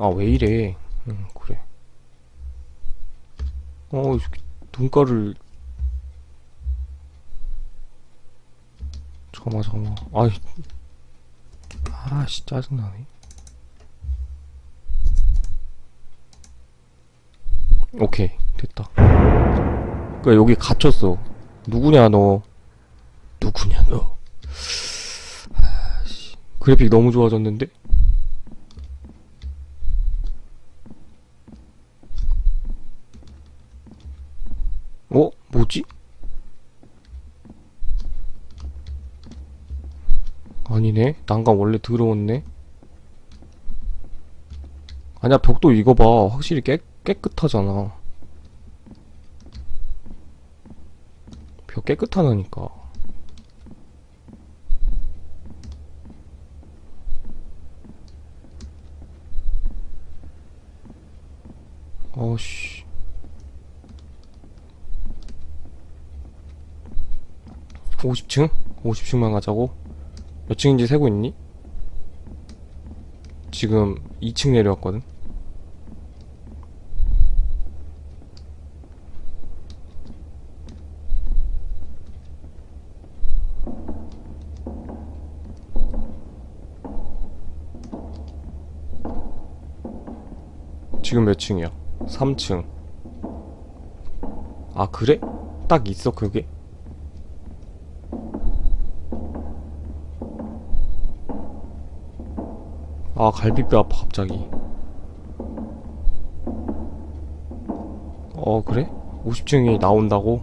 아, 왜 이래. 응, 그래. 어, 눈가를. 잠깐만, 잠깐만. 아이. 아씨, 짜증나네. 오케이, 됐다. 그니까 여기 갇혔어. 누구냐, 너. 누구냐, 너. 아씨. 그래픽 너무 좋아졌는데? 어? 뭐지? 아니네. 난간 원래 더러웠네. 아니야, 벽도 이거 봐. 확실히 깨, 깨끗하잖아. 벽 깨끗하다니까. 어씨. 오십 층 50층만 가자고? 몇 층인지 세고 있니? 지금 2층 내려왔거든? 지금 몇 층이야? 3층. 아, 그래? 딱 있어, 그게? 아, 갈비뼈 아파, 갑자기. 어, 그래? 50층이 나온다고?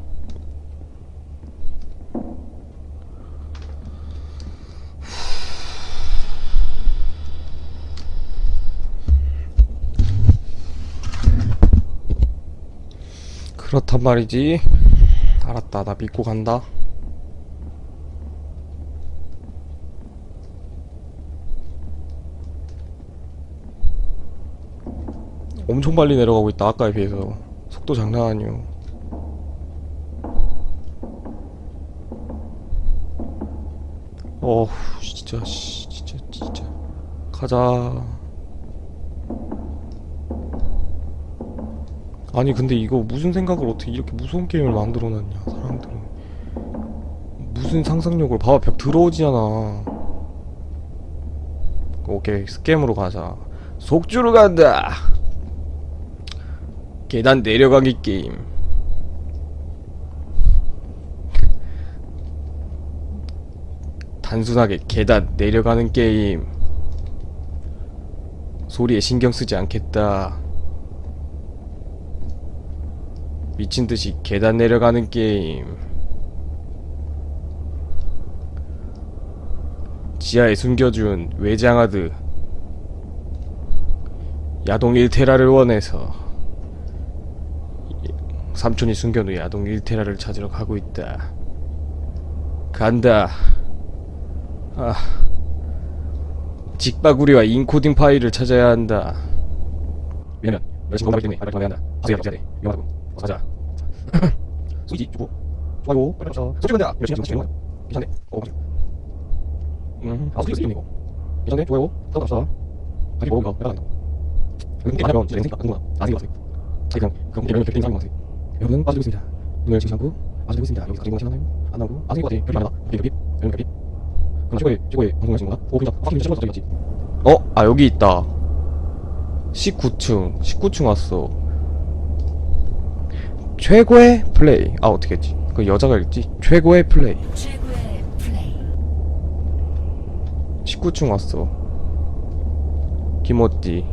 그렇단 말이지. 알았다, 나 믿고 간다. 엄청 빨리 내려가고 있다 아까에 비해서. 속도 장난 아니오. 어후 진짜 씨 진짜 진짜. 가자. 아니 근데 이거 무슨 생각을 어떻게 이렇게 무서운 게임을 만들어놨냐 사람들은. 무슨 상상력을 봐봐 벽 들어오지않아. 오케이 스캠으로 가자. 속주로 간다 계단 내려가기 게임. 단순하게 계단 내려가는 게임. 소리에 신경 쓰지 않겠다. 미친 듯이 계단 내려가는 게임. 지하에 숨겨준 외장하드. 야동 1테라를 원해서. 삼촌이 숨겨놓은 야동 1테라를 찾으러 가고 있다. 간다. 아. 직바구리와 인코딩 파일을 찾아야 한다. 왜냐면 열심히 공부하기 때문에 빨리 한다. 하세요, 돼. 위험하고. 가자. 스위치 주고. 좋아요. 솔직히 근데 열심히 되는 거야. 괜찮네. 어, 맞아. 음, 아, 스위치 있네 이거. 괜찮네. 좋아요. 사고 갑시다. 먹어볼까? 내가 간다. 근데 하면 진짜 인생이 바꾸는구나. 나중에 와서. 자기 그냥 그럼 결정인 사람인 것 같아. 여러분은 빠지고 있습니다. 눈을 지지 않고 빠지고 있습니다. 여기서 가진 거 시나요? 안 나오고 아 생긴 것 같아. 별이 많아. 별이 별이 별이 별이. 그럼 최고의 최고의 방송하신 건가? 오 그냥 확실히 최고의 적이겠지. 어? 아 여기 있다. 19층 19층 왔어. 최고의 플레이. 아 어떻게 했지? 그 여자가 읽지? 최고의 플레이. 최고의 플레이 19층 왔어. 김어띠.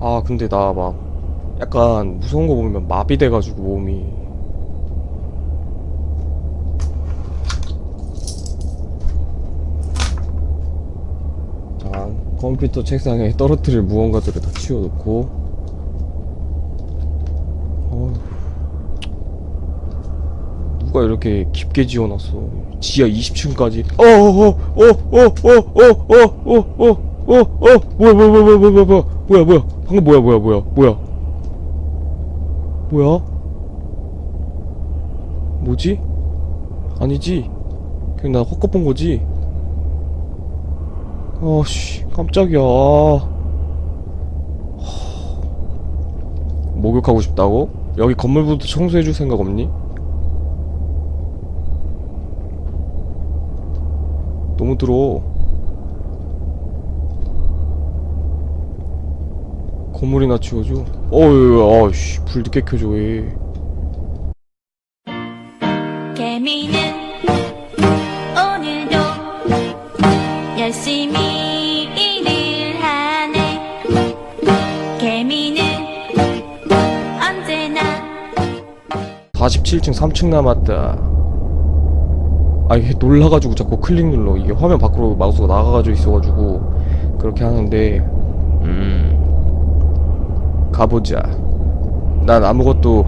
아, 근데 나 막 약간 무서운 거 보면 마비돼가지고 몸이. 자, 컴퓨터 책상에 떨어뜨릴 무언가들을 다 치워놓고. 어, 누가 이렇게 깊게 지어놨어? 지하 20층까지. 어, 어, 어, 어, 어, 어, 어, 어, 어, 어, 어, 어, 뭐야, 뭐야, 뭐야, 뭐야, 뭐야, 뭐야, 뭐야, 뭐야, 방금 뭐야, 뭐야, 뭐야, 뭐야, 뭐야? 뭐지? 아니지? 그냥 나 헛것 본 거지? 아씨 깜짝이야 목욕하고 싶다고? 여기 건물부터 청소해줄 생각 없니? 너무 들어 건물이나 치워줘 어휴 아씨 불 늦게 켜줘 왜 개미는 오늘도 열심히 일을 하네 개미는 언제나 47층 3층 남았다. 아 이게 놀라가지고 자꾸 클릭 눌러. 이게 화면 밖으로 마우스가 나가가지고 있어가지고 그렇게 하는데 음 가보자. 난 아무것도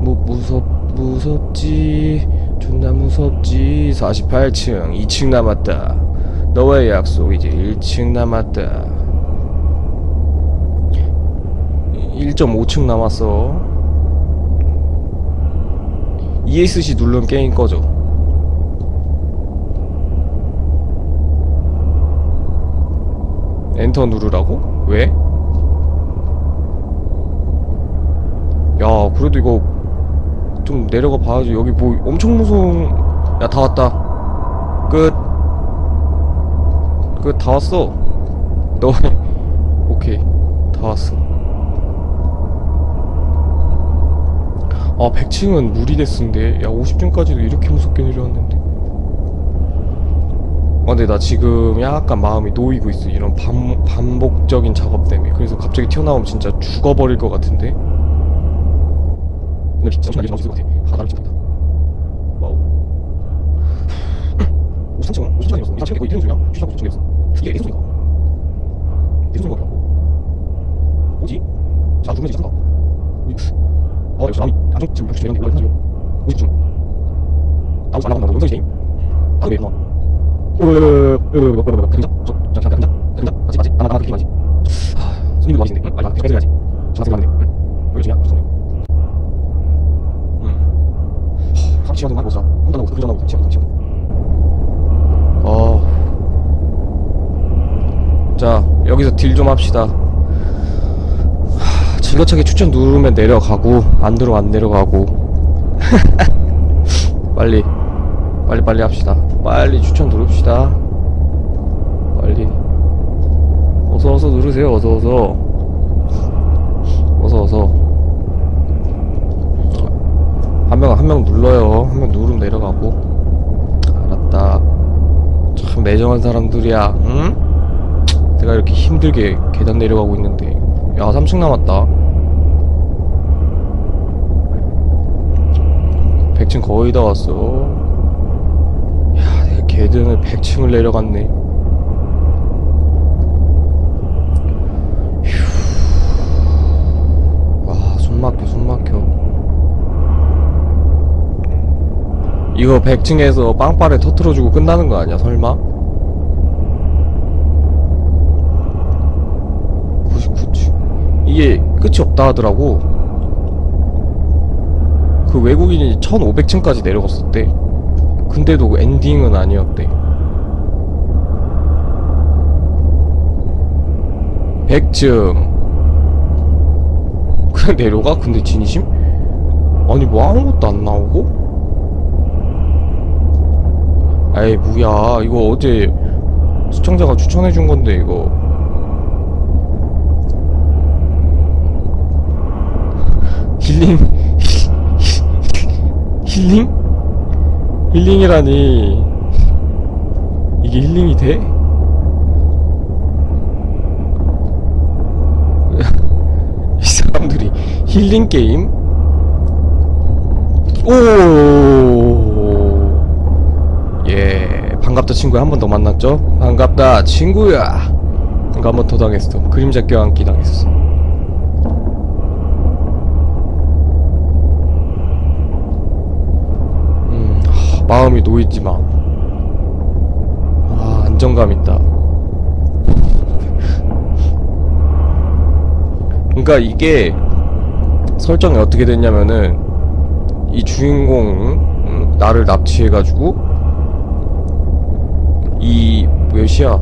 무 무섭 무섭지 존나 무섭지 48층 2층 남았다. 너와의 약속 이제 1층 남았다. 1.5층 남았어. ESC 누르면 게임 꺼져. 엔터 누르라고? 왜? 야, 그래도 이거 좀 내려가 봐야지. 여기 뭐 엄청 무서운. 야, 다 왔다. 끝. 끝, 다 왔어. 너, 오케이. 다 왔어. 아 100층은 무리 됐는데 야 50층까지도 이렇게 무섭게 내려왔는데 아 근데 나 지금 약간 마음이 놓이고 있어 이런 반, 반복적인 작업 때문에 그래서 갑자기 튀어나오면 진짜 죽어버릴 것 같은데 오늘 진짜 정말 나올 수 있을 것 같아 하나를 찍었다 와우 53층은 53층이었어 다 챙기고 1등 중이야 휴식하고 정리했어 이게 내 소리가 내 소리가 뭐라고 뭐지? 자 죽으면 이상하다 어, 역시 남이 안쪽 지금 60대 이런데 이거 50중. 나오지 말라고 한다고 영상이 게임. 아, 왜 나와? 아. 음. 3 시간 동안 보자. 혼자 나고, 그전 나고, 3시간, 3시간. 어. 자, 여기서 딜 좀 합시다. 즐거차게 추천 누르면 내려가고 안 들어 안 내려가고 빨리 빨리 빨리 합시다 빨리 추천 누릅시다 빨리 어서 어서 누르세요 어서 어서 어서 어서 한 명 한 명 눌러요. 한 명 누르면 내려가고. 알았다. 참 매정한 사람들이야. 응? 내가 이렇게 힘들게 계단 내려가고 있는데. 야 3층 남았다. 100층 거의 다 왔어. 야 내가 계단을 100층을 내려갔네. 휴. 와 숨 막혀 숨 막혀 이거 100층에서 빵빠레 터트려주고 끝나는 거 아니야 설마? 99층 이게 끝이 없다 하더라고 그 외국인이 1500층까지 내려갔었대 근데도 그 엔딩은 아니었대 100층 그냥 내려가? 근데 진심? 아니 뭐 아무것도 안 나오고? 에이 뭐야 이거 어제 시청자가 추천해준 건데 이거 힐링 힐링? 힐링이라니 이게 힐링이 돼? 이 사람들이 힐링 게임? 오, 예, 반갑다 친구야 한 번 더 만났죠? 반갑다 친구야. 이거 한 번 더 당했어. 그림자 껴안기 당했어. 음, 하, 마음이 놓이지마. 아, 안정감 있다. 그러니까 이게 설정이 어떻게 됐냐면은 이 주인공 음, 나를 납치해가지고 이 몇이야?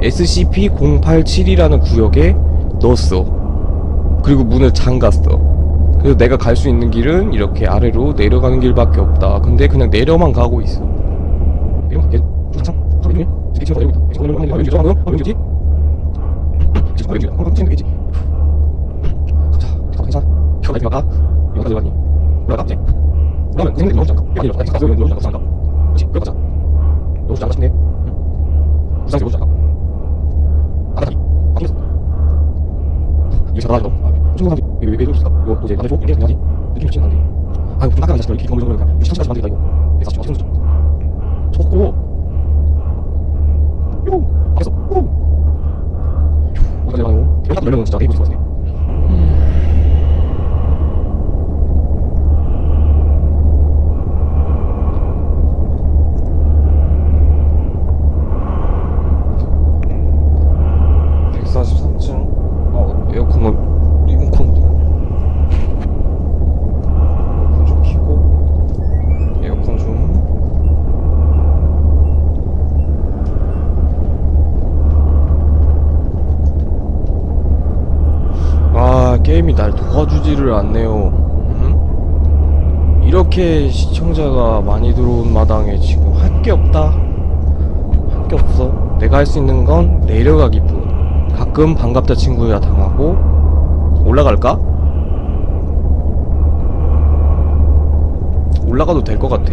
SCP-087이라는 구역에 넣었어. 그리고 문을 잠갔어. 그래서 내가 갈 수 있는 길은 이렇게 아래로 내려가는 길밖에 없다. 근데 그냥 내려만 가고 있어. 이거 그러면 그 생각이 너무 가서 잠깐 잠깐 그렇지 그래 가자 너무 잠깐 싶네. 응? 부상세 너무 잠깐 나가자니 바뀌었어. 이거 잘하죠. 엄청 사람들이 왜, 왜, 왜 이러고 있을까? 이거 또 이제 나를 줘? 이게 그냥 하지. 느낌 좋지는 않은데. 아 이거 좀 깎아라 자식들 이렇게 경험을 그냥 유치장까지 만들다 이거. 내가 지금 어떻게 좀. 쳤고. 요! 바뀌었어. 오 어디까지 가요 여기 딱 열면은 진짜 해보실 것 같네 (143 이렇게 시청자가 많이 들어온 마당에 지금 할 게 없다. 할 게 없어. 내가 할 수 있는 건 내려가기뿐. 가끔 반갑다 친구야 당하고 올라갈까? 올라가도 될 것 같아.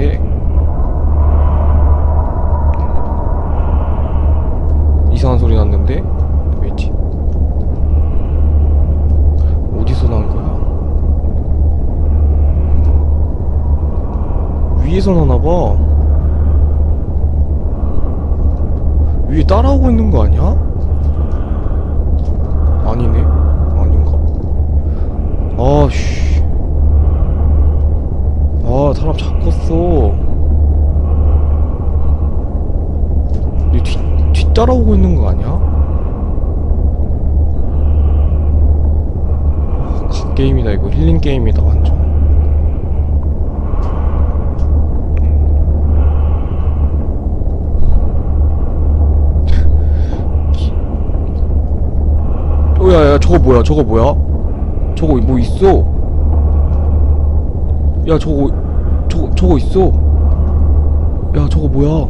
이상한 소리 났는데 왜지? 어디서 난 거야? 위에서 나나 봐. 위에 따라오고 있는 거 아니야? 아니네. 아닌가? 아씨. 아, 사람 잡혔어. 얘 뒤, 뒤 따라오고 있는 거 아니야? 아, 각 게임이다, 이거. 힐링 게임이다, 완전. 저거 뭐야, 저거 뭐야? 저거 뭐 있어? 야, 저거, 저거, 저거 있어? 야, 저거 뭐야?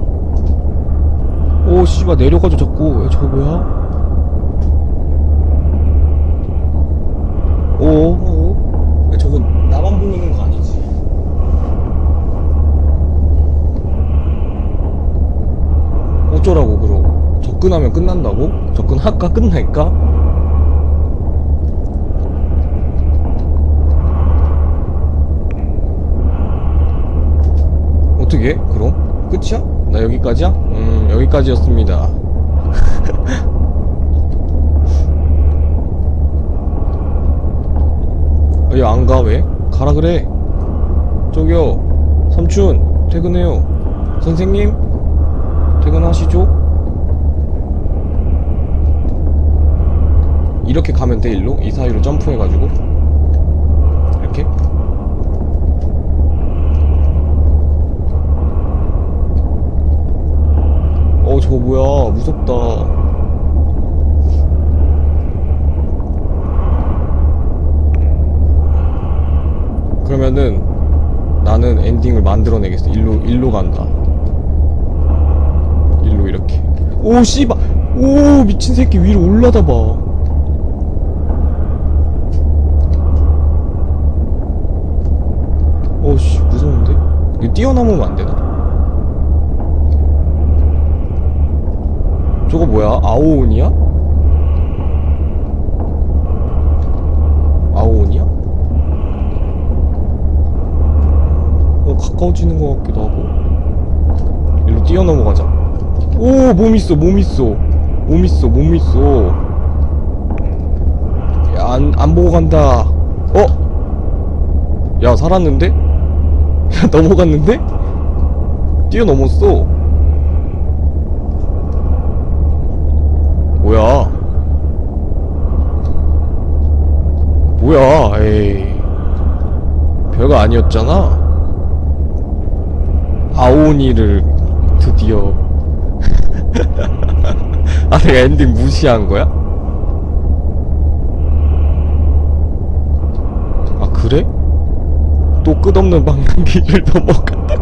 오, 씨발, 내려가죠, 자꾸. 야, 저거 뭐야? 오, 오. 야, 저거 나만 보는 거 아니지? 어쩌라고, 그럼. 접근하면 끝난다고? 접근할까? 끝날까? 어떻게? 그럼? 끝이야? 나 여기까지야? 음 여기까지였습니다 왜안가 왜? 가라 그래 저기요 삼촌 퇴근해요 선생님 퇴근하시죠? 이렇게 가면 돼 일로? 이 사이로 점프해가지고 이렇게? 어 저거 뭐야? 무섭다. 그러면은 나는 엔딩을 만들어내겠어. 일로 일로 간다. 일로 이렇게. 오 씨발! 오 미친 새끼 위로 올라다 봐. 어씨 무서운데? 이거 뛰어넘으면 안 되나? 저거 뭐야? 아오온이야? 아오온이야? 어 가까워지는 것 같기도 하고 일로 뛰어넘어가자 오 몸 있어 몸 있어 몸 있어 몸 있어 야 안 안 보고 간다 어? 야 살았는데? 야 넘어갔는데? 뛰어넘었어 뭐야? 뭐야? 에이. 별거 아니었잖아. 아오니를 드디어 아 내가 엔딩 무시한 거야? 아 그래? 또 끝없는 방랑기를 넘어간다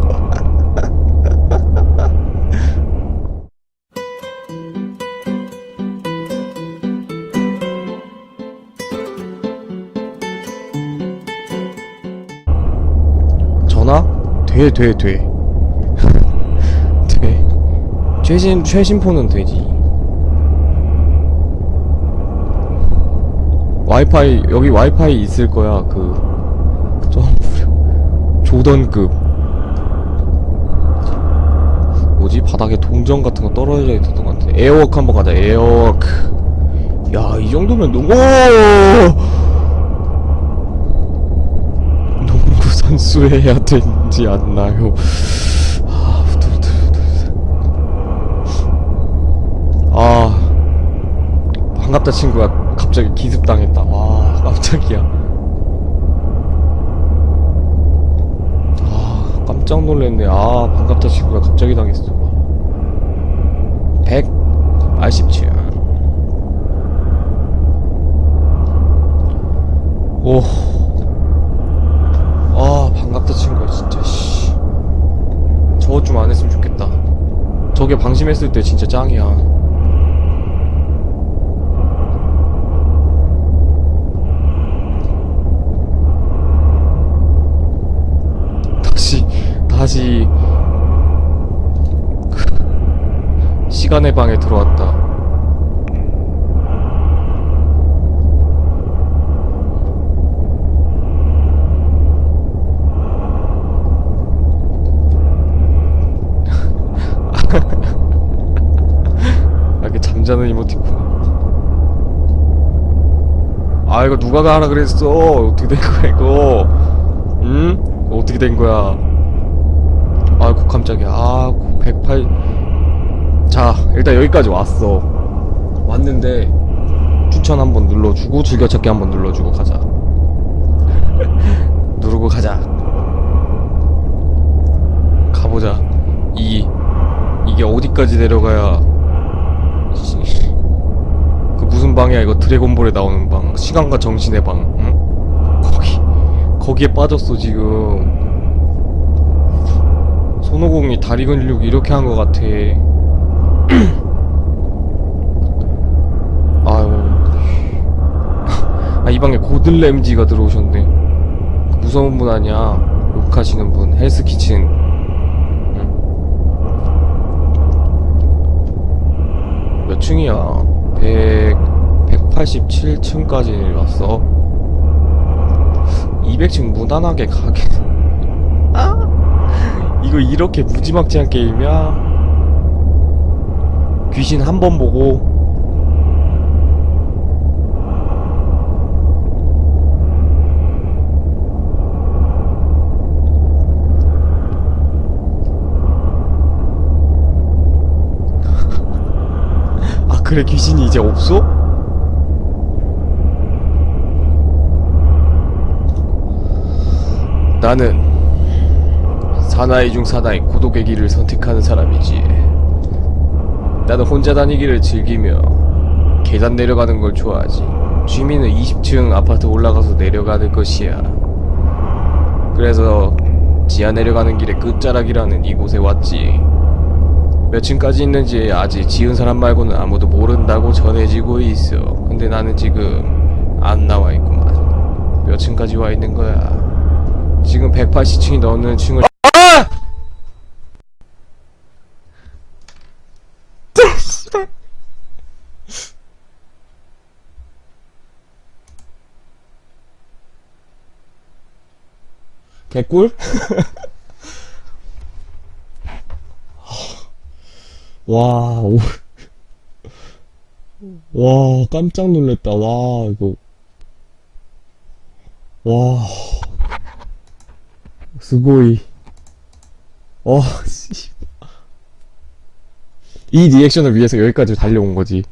고 전화? 돼, 돼, 돼. 돼. 최신, 최신폰은 되지. 와이파이, 여기 와이파이 있을 거야, 그, 좀, 조던급. 뭐지? 바닥에 동전 같은 거 떨어져 있었던 것 같아. 에어워크 한번 가자, 에어워크. 야, 이 정도면 너무, 농구 선수 해야 되지 않나요? 아, 후들. 아, 반갑다 친구가 갑자기 기습당했다. 와, 깜짝이야. 아, 깜짝 놀랐네. 아, 반갑다 친구가 갑자기 당했어. 187. 오. 아 반갑다 친구야 진짜 씨 저것 좀 안 했으면 좋겠다 저게 방심했을 때 진짜 짱이야. 다시 다시 시간의 방에 들어왔다 잠자는 이모티콘. 아, 이거 누가 가라 그랬어? 어떻게 된 거야, 이거? 응? 어떻게 된 거야? 아이고, 깜짝이야. 아, 108. 자, 일단 여기까지 왔어. 왔는데, 추천 한번 눌러주고, 즐겨찾기 한번 눌러주고 가자. 누르고 가자. 가보자. 이, 이게 어디까지 내려가야 씨. 그 무슨 방이야. 이거 드래곤볼에 나오는 방. 시간과 정신의 방. 응? 거기. 거기에 빠졌어 지금. 손오공이 다리 근육 이렇게 한 것 같아. 아유. 아 이 방에 고들 램지가 들어오셨네. 그 무서운 분 아니야. 욕하시는 분. 헬스키친. 몇 층이야? 100, 187층까지 내려왔어. 200층 무난하게 가게. 아! 이거 이렇게 무지막지한 게임이야? 귀신 한 번 보고. 아, 그래, 귀신이 이제 없어? 나는 사나이 중 사나이 고독의 길을 선택하는 사람이지. 나는 혼자 다니기를 즐기며 계단 내려가는 걸 좋아하지. 취미는 20층 아파트 올라가서 내려가는 것이야. 그래서 지하 내려가는 길의 끝자락이라는 이곳에 왔지. 몇 층까지 있는지 아직 지은 사람 말고는 아무도 모른다고 전해지고 있어. 근데 나는 지금 안 나와 있구만. 몇 층까지 와 있는 거야? 지금 180층이 넘는 층을 아! 개꿀? 와, 오. 와, 깜짝 놀랐다. 와, 이거. 와. 스고이. 와, 씨. 이 리액션을 위해서 여기까지 달려온 거지.